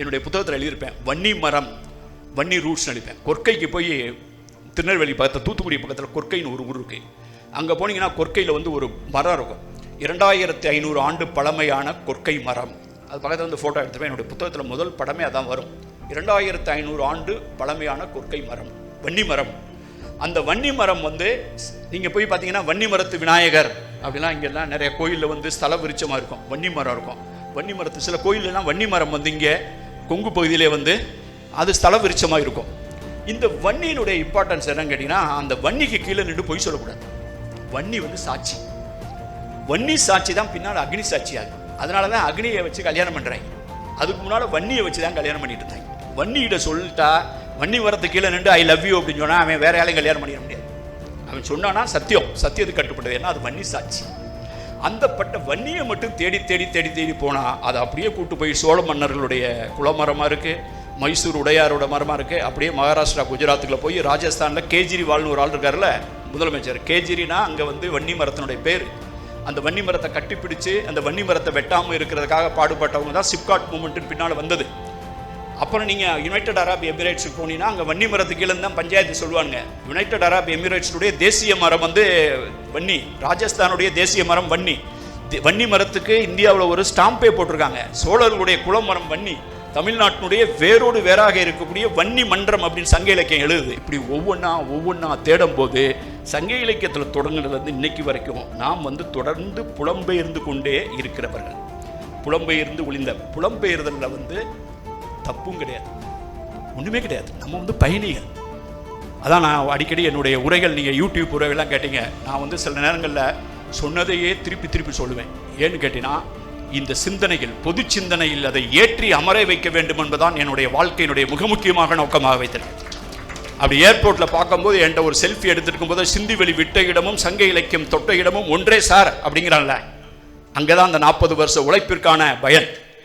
என்னுடைய புத்தகத்தில் எழுதியிருப்பேன் வன்னி மரம் வன்னி ரூட்ஸ் அடிப்பேன் கொற்கைக்கு போய் திருநெல்வேலி பக்கத்தில் தூத்துக்குடி பக்கத்தில் கொற்கைன்னு ஒரு ஊர் இருக்குது அங்கே போனீங்கன்னா கொற்கையில் வந்து ஒரு மரம் இருக்கும். இரண்டாயிரத்தி ஐநூறு ஆண்டு பழமையான கொற்கை மரம். அது பக்கத்தில் வந்து ஃபோட்டோ எடுத்துப்பேன் என்னுடைய புத்தகத்தில் முதல் படமே அதான் வரும். இரண்டாயிரத்தி ஐநூறு ஆண்டு பழமையான கொற்கை மரம் வன்னி மரம். அந்த வன்னி மரம் வந்து நீங்கள் போய் பார்த்தீங்கன்னா வன்னி மரத்து விநாயகர் அப்படிலாம் இங்கெல்லாம் நிறைய கோயிலில் வந்து ஸ்தல விருச்சமாக இருக்கும். வன்னி மரம் இருக்கும். வன்னி மரத்து சில கோயிலெலாம் வன்னி மரம் வந்து இங்கே கொங்கு பகுதியிலே வந்து அது ஸ்தல விருச்சமாக இருக்கும். இந்த வன்னியினுடைய இம்பார்ட்டன்ஸ் என்னன்னு கேட்டிங்கன்னா அந்த வன்னிக்கு கீழே நின்று பொய் சொல்லக்கூடாது. வன்னி வந்து சாட்சி. வன்னி சாட்சி தான் பின்னால் அக்னி சாட்சி ஆகும் அதனால தான் அக்னியை வச்சு கல்யாணம் பண்ணுறாங்க அதுக்கு முன்னால் வன்னியை வச்சு தான் கல்யாணம் பண்ணிட்டு இருந்தாங்க. வன்னியிட சொல்லிட்டா வன்னி வரத்து கீழே நின்று ஐ லவ் யூ அப்படின்னு சொன்னால் அவன் வேற யாரையும் கல்யாணம் பண்ணிட முடியாது. அவன் சொன்னான்னா சத்தியம். சத்தியத்துக்கு கட்டுப்பட்டது ஏன்னா அது வன்னி சாட்சி. அந்த பட்ட வன்னியை மட்டும் தேடி தேடி தேடி தேடி போனால் அதை அப்படியே கூட்டு போய் சோழ மன்னர்களுடைய குளமரமாக இருக்குது மைசூர் உடையாரோட மரமாக இருக்குது அப்படியே மகாராஷ்டிரா குஜராத்துக்குள்ள போய் ராஜஸ்தானில் கேஜ்ரிவால்னு ஒரு ஆள் இருக்கார்ல முதலமைச்சர். கேஜ்ரினா அங்கே வந்து வன்னி மரத்தினுடைய பேர். அந்த வன்னி மரத்தை கட்டிப்பிடிச்சு அந்த வன்னி மரத்தை வெட்டாமல் இருக்கிறதுக்காக பாடுபட்டவங்க தான் சிப்காட் மூமெண்ட்டு பின்னால் வந்தது. அப்புறம் நீங்கள் யுனைடெட் அரப் எமிரேட்ஸுக்கு போனீங்கன்னா அங்கே வன்னி மரத்துக்கு கீழே தான் பஞ்சாயத்து சொல்லுவாங்க யுனைடெட் அரப் எமிரேட்ஸுடைய தேசிய மரம் வந்து வன்னி ராஜஸ்தானுடைய தேசிய மரம் வன்னி. வன்னி மரத்துக்கு இந்தியாவில் ஒரு ஸ்டாம்பே போட்டிருக்காங்க. சோழர்களுடைய குலமரம் வன்னி. தமிழ்நாட்டினுடைய வேரோடு வேறாக இருக்கக்கூடிய வன்னி மன்றம் அப்படின்னு சங்க இலக்கியம் எழுதுது. இப்படி ஒவ்வொன்றா ஒவ்வொன்றா தேடும் போது சங்க இலக்கியத்தில் தொடங்குனதுலேருந்து இன்னைக்கு வரைக்கும் நாம் வந்து தொடர்ந்து புலம்பெயர்ந்து கொண்டே இருக்கிறவர்கள். புலம்பெயர்ந்து ஒளிந்த புலம்பெயர்தலில் வந்து தப்பும் கிடையாது. ஒன்றுமே கிடையாது. நம்ம வந்து பயணிகள். அதான் நான் அடிக்கடி என்னுடைய உரைகள் நீங்கள் யூடியூப் உரைகள்லாம் கேட்டீங்க. நான் வந்து சில நேரங்களில் சொன்னதையே திருப்பி திருப்பி சொல்லுவேன். ஏன்னு கேட்டினா இந்த சிந்தனையில் பொது சிந்தனையில் அதை ஏற்றி அமர வைக்க வேண்டும் என்பதான் என்னுடைய வாழ்க்கையினுடைய மிக முக்கியமாக நோக்கமாக வைத்திருக்கேன் அப்படி ஏர்போர்ட்டில் பார்க்கும்போது என்கிட்ட ஒரு செல்ஃபி எடுத்துருக்கும் போது சிந்திவெளி விட்ட இடமும் சங்க இலக்கியம் தொட்ட இடமும் ஒன்றே சார் அப்படிங்கிறான்ல. அங்கே தான் அந்த நாற்பது வருஷ உழைப்பிற்கான பயன்.